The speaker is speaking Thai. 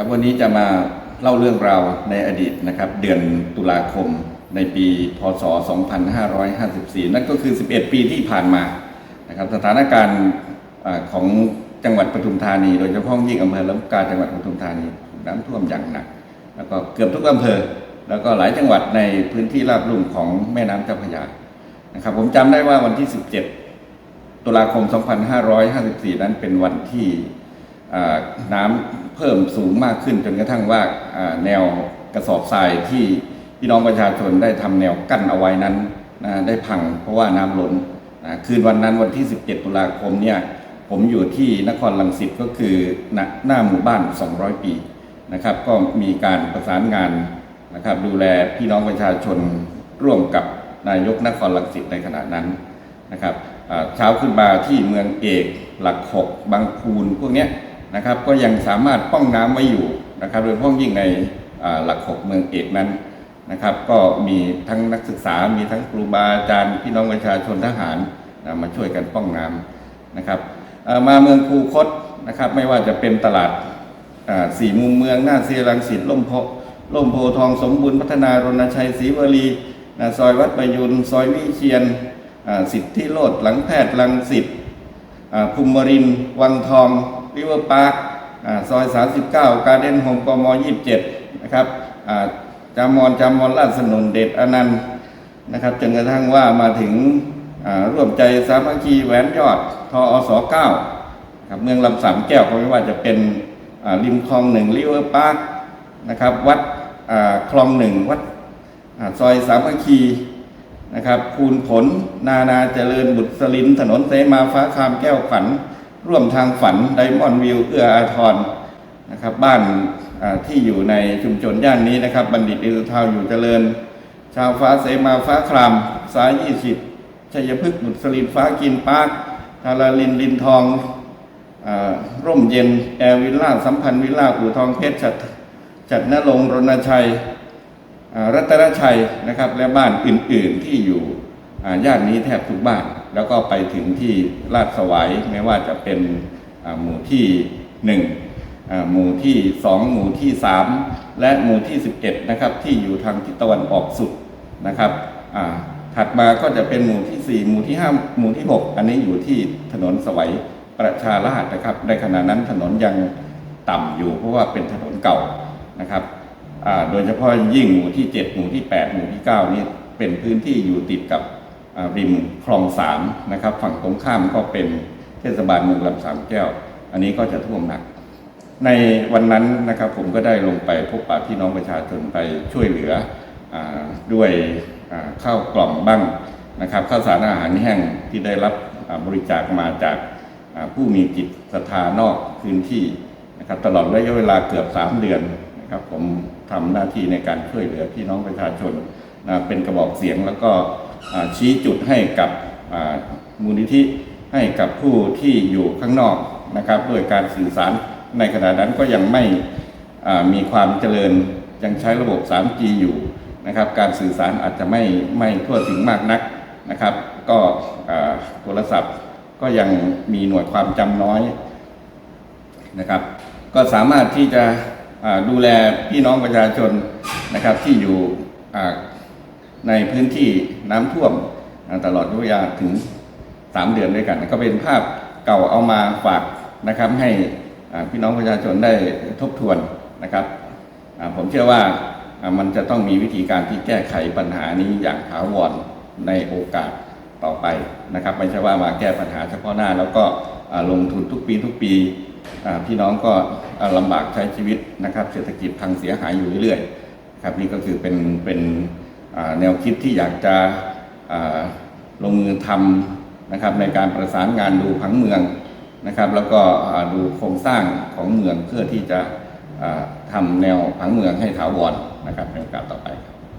ครับวันนี้จะมาเล่าเรื่องราวในอดีตนะครับ เดือนตุลาคมในปีพศ 2554 นั่นก็คือ 11 ปีที่ผ่านมานะครับสถานการณ์ของจังหวัดปทุมธานี โดยเฉพาะยิ่งอำเภอลำปาจังหวัดปทุมธานีน้ำท่วมอย่างหนัก แล้วก็เกือบทุกอำเภอ แล้วก็หลายจังหวัดในพื้นที่ราบลุ่มของแม่น้ำเจ้าพระยานะครับผมจำได้ว่าวันที่ 17 ตุลาคม 2554 นั้นเป็นวันที่ น้ำเพิ่มสูงมากขึ้นจนกระทั่งว่าแนวกระสอบทรายที่พี่น้องประชาชนได้ทำแนวกั้นเอาไว้นั้นนะได้พังเพราะว่าน้ำล้นนะคืนวันนั้นวันที่ 17 ตุลาคมเนี่ยผมอยู่ที่นครลังสิตก็คือหน้าหน้าหมู่บ้าน 200 ปีนะครับ ก็มีการประสานงานนะครับ ดูแลพี่น้องประชาชนร่วมกับนายกนครลังสิตในขณะนั้นนะครับเช้าขึ้นมาที่เมืองเอกหลักหกบางพูนพวกเนี้ย นะครับ ก็ยังสามารถป้องน้ำไว้อยู่นะครับโดยเฉพาะยิ่งในหลักหกเมืองเอกนั้นนะครับ ก็มีทั้งนักศึกษา มีทั้งครูบาอาจารย์พี่น้องประชาชนทหารนะมาช่วยกันป้องน้ำนะครับมาเมืองคูคตนะครับ ไม่ว่าจะเป็นตลาดสี่มุมเมืองหน้าเซียรังสิตล่มโพล่มโพทองสมบูรณ์พัฒนารณชัยศรีวลีนะซอยวัดประยุนซอยวิเชียนสิทธิโลดหลังแพทย์ลังสิตภูมิรินวังทอง ริเวอร์พาร์คอ่าซอย 39 การเด้นโฮมกม 27 นะครับจามอนจามอนลาดสนุนเดชอนันต์นะครับจนกระทั่งว่ามาถึงร่วมใจสามัคคีแหวนยอดทออส9ครับเมืองลำสามแก้วก็ไม่ว่าจะเป็นริมคลองหนึ่งริเวอร์พาร์คนะครับวัดคลองหนึ่งวัดอซอยสามัคคีนะครับคูณผล นานาเจริญบุตรสลินถนนเสมาฟ้าคามแก้วฝัน ร่วมทางฝันไดมอนด์วิวเอื้ออาทรนะครับบ้านที่อยู่ในชุมชนย่านนี้นะครับ บัณฑิตอิรุทาวอยู่เจริญ ชาวฟ้าเสมาฟ้าครามสายยี่สิบชัยพฤกษ์บุตรสลินฟ้ากินปาร์คทาราลินลินทองอร่มเย็น แอร์วิลล่าสัมพันธ์วิลล่าอู่ทองเพชรจัดจัดนรงรณชัยรัตนชัยนะครับ และบ้านอื่นๆที่อยู่ ย่านนี้แทบทุกบ้าน แล้วก็ไปถึงที่ลาดสวายไม่ว่าจะเป็นหมู่ที่หนึ่งหมู่ที่สองหมู่ที่สามและหมู่ที่สิบเอ็ดนะครับ ที่อยู่ทางทิศตะวันออกสุดนะครับถัดมาก็จะเป็นหมู่ที่สี่หมู่ที่ห้าหมู่ที่หกอันนี้อยู่ที่ถนนสวัยประชาราษฎร์นะครับ ในขณะนั้นถนนยังต่ำอยู่เพราะว่าเป็นถนนเก่านะครับโดยเฉพาะยิ่งหมู่ที่ 7 หมู่ที่ 8 หมู่ที่ 9 นี่เป็นพื้นที่อยู่ติดกับ ริมคลองสามนะครับ ฝั่งตรงข้ามก็เป็นเทศบาลเมืองลำสามแก้ว อันนี้ก็จะท่วมหนัก ในวันนั้นนะครับผมก็ได้ลงไปพบปะพี่น้องประชาชนไปช่วยเหลืออด้วยข้าวกล่องบ้างนะครับข้าวสารอาหารแห้งที่ได้รับบริจาคมาจากผู้มีจิตศรัทธานอกพื้นที่นะครับตลอดระยะเวลาเกือบ 3 เดือนนะครับผมทำหน้าที่ในการช่วยเหลือพี่น้องประชาชนนะเป็นกระบอกเสียงแล้วก็ ชี้จุดให้กับมูลนิธิให้กับผู้ที่อยู่ข้างนอกนะครับด้วยการสื่อสารในขณะนั้นก็ยังไม่มีความเจริญยังใช้ระบบ 3G อยู่นะครับ การสื่อสารอาจจะไม่ไม่ทั่วถึงมากนักนะครับ ก็โทรศัพท์ก็ยังมีหน่วยความจำน้อยนะครับ ก็สามารถที่จะดูแลพี่น้องประชาชนนะครับที่อยู่ ในพื้นที่น้ำท่วมตลอดระยะเวลาถึงสามเดือนด้วยกัน ก็เป็นภาพเก่าเอามาฝากนะครับให้พี่น้องประชาชนได้ทบทวนนะครับ ผมเชื่อว่ามันจะต้องมีวิธีการที่แก้ไขปัญหานี้อย่างถาวรในโอกาสต่อไปนะครับ ไม่ใช่ว่ามาแก้ปัญหาเฉพาะหน้า แล้วก็ลงทุนทุกปีทุกปีพี่น้องก็อ่าลำบากใช้ชีวิตนะครับ เศรษฐกิจพังเสียหายอยู่เรื่อยๆครับนี่ก็คือเป็นเป็น แนวคิดที่อยากจะลงมือทำนะครับในการประสานงานดูผังเมืองนะครับ แล้วก็ดูโครงสร้างของเมืองเพื่อที่จะทำแนวผังเมืองให้ถาวรนะครับในโอกาสต่อไปครับ